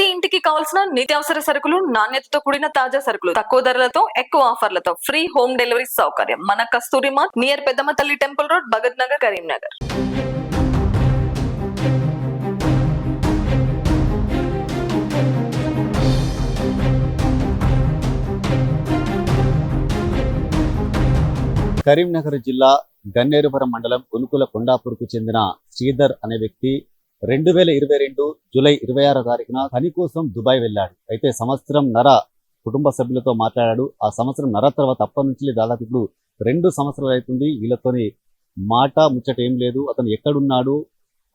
ప్రతి ఇంటికి కావాల్సిన నిత్యావసర సరుకులు నాణ్యతతో కూడిన తాజా సరుకులు. తక్కువ ధరలతో ఎక్కువ ఆఫర్లతో. ఫ్రీ హోమ్ డెలివరీ సౌకర్యం. మన కస్తూరి mart near Peddamma Thalli temple road Bhagat Nagar Karimnagar. Karimnagar జిల్లా గన్నేరుపురం మండలం ఉనుకుల కొండాపూర్కు చెందిన శ్రీధర్ అనే వ్యక్తి రెండు వేల ఇరవై రెండు జూలై ఇరవై ఆరో తారీఖున పని కోసం దుబాయ్ వెళ్ళాడు. అయితే సంవత్సరం నర కుటుంబ సభ్యులతో మాట్లాడాడు. ఆ సంవత్సరం నర తర్వాత అప్పటి నుంచి దాదాపు ఇప్పుడు రెండు సంవత్సరాలు అవుతుంది. వీళ్ళతోని మాట ముచ్చట ఏం లేదు. అతను ఎక్కడున్నాడు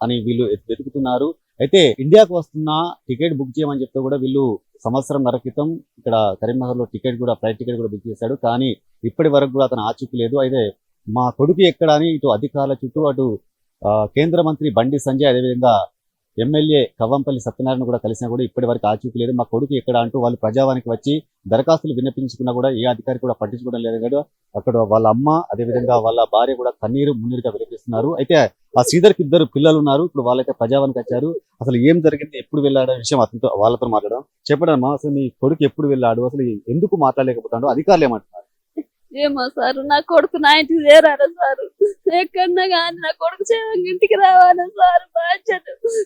అని వీళ్ళు వెతుకుతున్నారు. అయితే ఇండియాకు వస్తున్న టికెట్ బుక్ చేయమని చెప్తే కూడా వీళ్ళు సంవత్సరం నర క్రితం ఇక్కడ కరీంనగర్లో టికెట్ కూడా ఫ్లైట్ టికెట్ కూడా బుక్ చేశాడు. కానీ ఇప్పటి వరకు కూడా అతను ఆచూకీ లేదు. అయితే మా కొడుకు ఎక్కడ అని ఇటు అధికారుల చుట్టూ అటు కేంద్ర మంత్రి బండి సంజయ్ అదేవిధంగా ఎమ్మెల్యే కవ్వంపల్లి సత్యనారాయణ కూడా కలిసినా కూడా ఇప్పటి వరకు ఆచూకీ లేదు. మా కొడుకు ఎక్కడ అంటూ వాళ్ళు ప్రజావానికి వచ్చి దరఖాస్తులు విన్నపించుకున్నా కూడా ఏ అధికారి కూడా పట్టించుకోవడం లేదు. కదా అక్కడ వాళ్ళ అమ్మ అదేవిధంగా వాళ్ళ భార్య కూడా కన్నీరు మున్నీరుగా వినిపిస్తున్నారు. అయితే ఆ శ్రీధర్కి ఇద్దరు పిల్లలు ఉన్నారు. ఇప్పుడు వాళ్ళైతే ప్రజావానికి వచ్చారు. అసలు ఏం జరిగింది? ఎప్పుడు వెళ్ళాడు విషయం అతనితో వాళ్ళతో మాట్లాడడం చెప్పడమ్మా అసలు మీ కొడుకు ఎప్పుడు వెళ్ళాడు? అసలు ఎందుకు మాట్లాడలేకపోతాడు అధికారులు ఏమంటున్నారు? ఏమో సార్ నా కొడుకు నా ఇంటికి చేరాలి సార్? ఎక్కడన్నా కానీ నా కొడుకు ఇంటికి రావాలి సార్? బాధ్యత.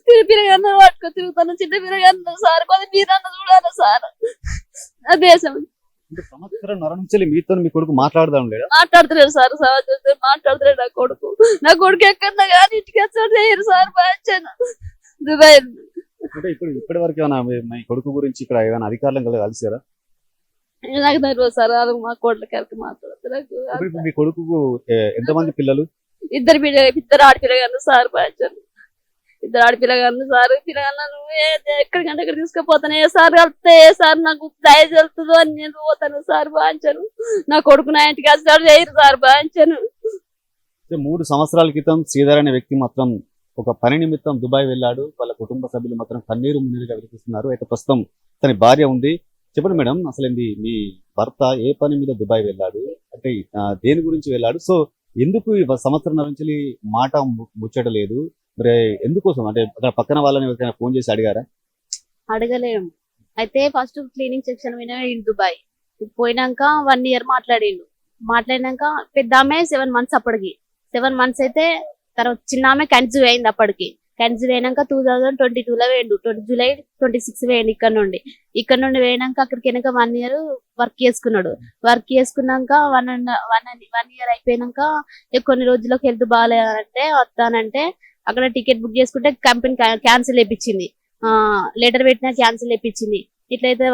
తిరిగి పిరగన్న పట్టుకొని తిరుగుతాను చిన్న పిరగన్న సార్. కొద్ది మీరన్న చూడాలి సార్? నా దేశం. సంవత్సరం మీతో మీ కొడుకు మాట్లాడదాం లేదా? మాట్లాడుతున్నాడు సార్ సమాజంతో మాట్లాడుతున్నాడు నా కొడుకు. నా కొడుకు ఎక్కడన్నా కానీ ఇంటికి వచ్చాడు చేయరు సార్ బాధ్యత. దుబాయ్. అంటే ఇప్పుడు ఇప్పటి వరకు ఏమైనా మీ- కొడుకు గురించి ఇక్కడ ఏమైనా అధికారులను కలిసారా? నాకు తెలియదు సార్ మా కోట్ల కరెక్ట్ మాట్లాడుతున్నారు మీ కొడుకు ఎంతమంది పిల్లలు? ఇద్దరు పిల్ల ఇద్దరు ఆడపిల్లగాను సార్ బాధ్యత ఇద్దరు ఆడపిల్లగాను సార్ పిల్లగాను నువ్వు ఎక్కడికంటే ఎక్కడ తీసుకుపోతాను. ఏ సార్ వెళ్తే ఏ సార్ నాకు దయ జరుగుతుందో అని నేను పోతాను సార్ బాంచను నా కొడుకు నా ఇంటికి వస్తాడు చేయరు సార్ బాంచను మూడు సంవత్సరాల క్రితం శ్రీధర్ అనే వ్యక్తి మాత్రం ఒక పని నిమిత్తం దుబాయ్ వెళ్ళాడు. వాళ్ళ కుటుంబ సభ్యులు మాత్రం కన్నీరు మున్నీరుగా వినిపిస్తున్నారు అయితే ప్రస్తుతం తన భార్య ఉంది. చెప్పండి మేడం అసలు ఏంది మీ భర్త ఏ పని మీద దుబాయ్ వెళ్ళాడు? అంటే దేని గురించి వెళ్ళాడు? సో ఎందుకు సంవత్సరం నుంచి మాట ముచ్చటలేదు? మరి ఎందుకోసం? అంటే అక్కడ పక్కన వాళ్ళని ఎవరికైనా ఫోన్ చేసి అడిగారా? అడగలేము అయితే ఫస్ట్ క్లీనింగ్ సెక్షన్ పోయినా ఇన్ దుబాయ్. పోయినాక వన్ ఇయర్ మాట్లాడిండు. మాట్లాడినాక పెద్ద ఆమె సెవెన్ మంత్స్ అప్పటికి. సెవెన్ మంత్స్ అయితే తర్వాత చిన్న ఆమె కన్సీవ్ అయింది అప్పటికి. కన్సీవ్ అయినాక టూ థౌజండ్ ట్వంటీ టూ లో వేయండు. ట్వంటీ జూలై ట్వంటీ సిక్స్ వేయండి ఇక్కడ నుండి. ఇక్కడ నుండి వేయినాక అక్కడికి వెనక వన్ ఇయర్ వర్క్ చేసుకున్నాడు. వర్క్ చేసుకున్నాక one and one one year అయిపోయినాక కొన్ని రోజులకు హెల్త్ బాగాలేదంటే వస్తానంటే అక్కడ టికెట్ బుక్ చేసుకుంటే కంపెనీ క్యాన్సిల్ వేయించింది లెటర్ పెట్టినా క్యాన్సిల్ చేయించింది ఇట్లయితే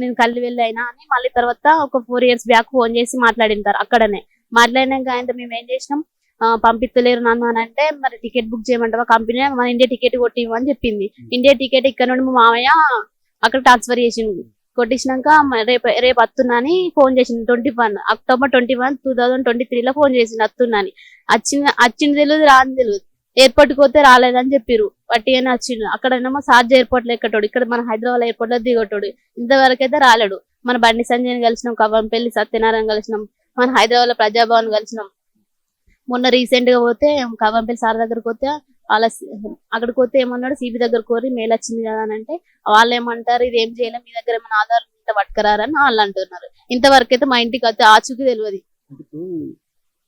నేను కళ్ళు వెళ్ళైనా అని మళ్ళీ తర్వాత ఒక ఫోర్ ఇయర్స్ బ్యాక్ ఫోన్ చేసి మాట్లాడినారు అక్కడనే. మాట్లాడినాక ఆయన మేము ఏం చేసినాం? పంపిస్తలేరు నన్ను అని అంటే మరి టికెట్ బుక్ చేయమంటావా? కంపెనీ మన ఇండియా టికెట్ కొట్టివ్వని చెప్పింది. ఇండియా టికెట్ ఇక్కడ నుండి మా మామయ్య అక్కడ ట్రాన్స్ఫర్ చేసిండు. కొట్టించినాక రేపు రేపు వస్తున్నా అని ఫోన్ చేసింది twenty one October twenty one two thousand twenty three లో ఫోన్ చేసింది వస్తున్నా అని. వచ్చింది వచ్చింది తెలియదు రాని తెలియదు ఎయిర్పోర్ట్ పోతే రాలేదని చెప్పిర్రు. వట్టిగానే వచ్చిండు అక్కడనేమో సార్జ్ ఎయిర్పోర్ట్లో ఎక్కటోడు ఇక్కడ మన హైదరాబాద్ ఎయిర్పోర్ట్లో దిగటోడు ఇంతవరకు అయితే రాలేడు. మన బండి సంజయ్ కలిసినాం కవ్వంపల్లి సత్యనారాయణ కలిసినాం మన హైదరాబాద్లో ప్రజాభవన్ కలిసినాం. మొన్న రీసెంట్గా పోతే కవ్వంపల్లి సార్ దగ్గరకు పోతే వాళ్ళ అక్కడికి పోతే ఏమన్నాడు సిబి దగ్గర కోరి మెయిల్ వచ్చింది కదా అని అంటే వాళ్ళు ఏమంటారు ఇది ఏం చేయలేం మీ దగ్గర ఏమైనా ఆధార్ ఇంత పట్టుకరారని వాళ్ళు అంటున్నారు. ఇంతవరకు అయితే మా ఇంటికి అయితే ఆచూకీ తెలియదు.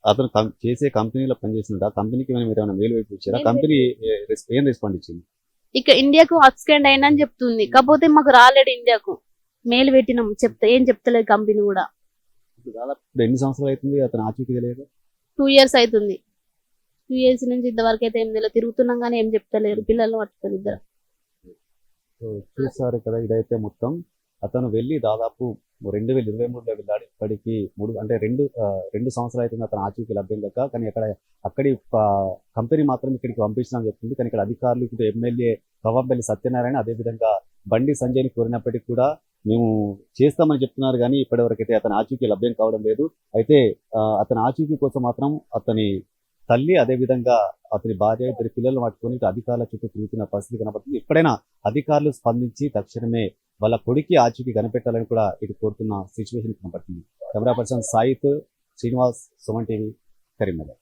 అతను చేసే కంపెనీలో పనిచేసిన కంపెనీకి ఏమైనా మెయిల్ వైపు ఇచ్చారా కంపెనీ ఏ- రెస్- ఏం రెస్పాండ్ ఇచ్చింది? ఇక ఇండియాకు అబ్స్కెండ్ అయినా అని చెప్తుంది. కాకపోతే మాకు రాలేడు ఇండియాకు. మెయిల్ పెట్టినాం. చెప్తా ఏం చెప్తలేదు కంపెనీ కూడా. దాదాపు ఎన్ని సంవత్సరాలు అవుతుంది అతను ఆచూకీ తెలియదు టూ ఇయర్స్ అవుతుంది టూ ఇయర్స్ నుంచి ఇంతవరకు అయితే ఏం తెలియదు. తిరుగుతున్నాం కానీ ఏం చెప్తలేరు. పిల్లలు పట్టుకొని ఇద్దరు. చూసారు కదా ఇదైతే మొత్తం. అతను వెళ్ళి దాదాపు రెండు వేల ఇరవై మూడులో వెళ్ళాడు ఇప్పటికి మూడు అంటే రెండు రెండు సంవత్సరాలు అవుతుంది అతను ఆచూకీ లభ్యం కాక. కానీ అక్కడ అక్కడి కంపెనీ మాత్రం ఇక్కడికి పంపించడం చెప్తుంది కానీ ఇక్కడ అధికారులు ఇటు ఎమ్మెల్యే కవ్వంపల్లి సత్యనారాయణ అదేవిధంగా బండి సంజయ్ని కోరినప్పటికీ కూడా మేము చేస్తామని చెప్తున్నారు కానీ ఇప్పటివరకైతే అతని ఆచూకీ లభ్యం కావడం లేదు. అయితే అతని ఆచూకీ కోసం మాత్రం అతని తల్లి అదేవిధంగా అతని భార్య ఇద్దరు పిల్లలు పట్టుకొని అధికారుల చుట్టూ తిరుగుతున్న పరిస్థితి కనబడుతుంది ఎప్పుడైనా అధికారులు స్పందించి తక్షణమే వాళ్ళ కొడుకి ఆచూకీ కనిపెట్టాలని కూడా ఇటు కోరుతున్న సిచ్యువేషన్ కనబడుతుంది camera person Sait Srinivas Suman TV Karimnagar.